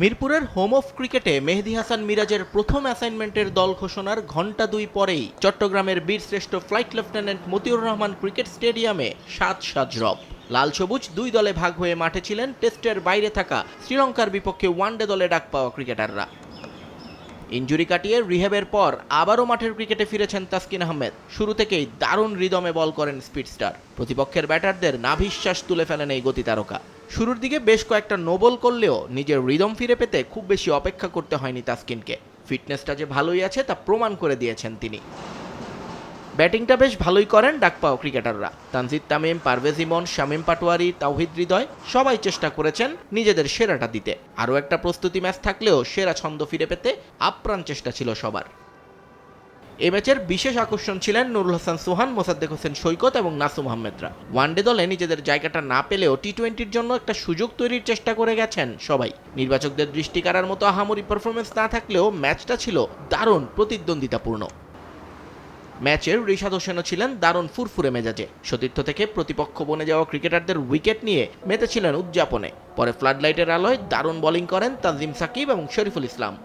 মিরপুরের home of ক্রিকেটে মেহেদি হাসান মিরাজের প্রথম অ্যাসাইনমেন্টের দল ঘোষণার ঘণ্টা দুই পরেই চট্টগ্রামের বীরশ্রেষ্ঠ flight lieutenant Motiur Rahman cricket স্টেডিয়ামে সাত সাত রব লাল সবুজ দুই দলে ভাগ হয়ে মাঠে ছিলেন টেস্টের বাইরে থাকা শ্রীলঙ্কার বিপক্ষে ওয়ানডে দলে ডাক পাওয়া ক্রিকেটাররা। ইঞ্জুরি কাটিয়ে রিহেবের পর আবারও মাঠের ক্রিকেটে ফিরেছেন তাসকিন আহমেদ। শুরু থেকেই দারুণ রিদমে বল করেন স্পিড স্টার প্রতিপক্ষের ব্যাটারদের নাভিশ্বাস তুলে ফেলেন এই গতি তারকা। শুরুর দিকে বেশ কয়েকটা নোবল করলেও নিজের রিদম ফিরে পেতে খুব বেশি অপেক্ষা করতে হয়নি তাসকিনকে। ফিটনেসটা যে ভালোই আছে তা প্রমাণ করে দিয়েছেন তিনি। ব্যাটিংটা বেশ ভালোই করেন ডাক ক্রিকেটাররা। তানজিদ তামিম, পারভেজ ইমন, শামীম পাটোয়ারি, তাওহিদ হৃদয়, সবাই চেষ্টা করেছেন নিজেদের সেরাটা দিতে। আরও একটা প্রস্তুতি ম্যাচ থাকলেও সেরা ছন্দ ফিরে পেতে আপ্রাণ চেষ্টা ছিল সবার। এ ম্যাচের বিশেষ আকর্ষণ ছিলেন নুরুল হাসান সোহান, মোসাদ্দেক হোসেন সৈকত এবং নাসুম আহমেদরা ওয়ানডে দলে নিজেদের জায়গাটা না পেলেও টি টোয়েন্টির জন্য একটা সুযোগ তৈরির চেষ্টা করে গেছেন সবাই। নির্বাচকদের দৃষ্টি কাড়ার মতো আহামরি পারফরমেন্স না থাকলেও ম্যাচটা ছিল দারুণ প্রতিদ্বন্দ্বিতাপূর্ণ। ম্যাচের রিশাদ হোসেনও ছিলেন দারুণ ফুরফুরে মেজাজে। সতীর্থ থেকে প্রতিপক্ষ বনে যাওয়া ক্রিকেটারদের উইকেট নিয়ে মেতেছিলেন উদযাপনে। পরে ফ্লাডলাইটের আলোয় দারুণ বোলিং করেন তানজিম সাকিব এবং শরীফুল ইসলাম।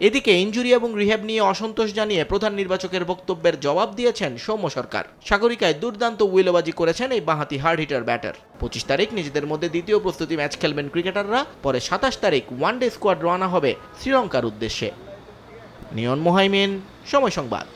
এদিকে ইঞ্জুরি এবং রিহ্যাব নিয়ে অসন্তোষ জানিয়ে প্রধান নির্বাচকের বক্তব্যের জবাব দিয়েছেন সৌম্য সরকার। সাগরিকায় দুর্দান্ত উইলোবাজি করেছেন এই বাঁহাতি হার্ড হিটার ব্যাটার। পঁচিশ তারিখ নিজেদের মধ্যে দ্বিতীয় প্রস্তুতি ম্যাচ খেলবেন ক্রিকেটাররা। পরে সাতাশ তারিখ ওয়ানডে স্কোয়াড রওনা হবে শ্রীলঙ্কার উদ্দেশ্যে। নিয়ন মোহাইমিন সময় সংবাদ।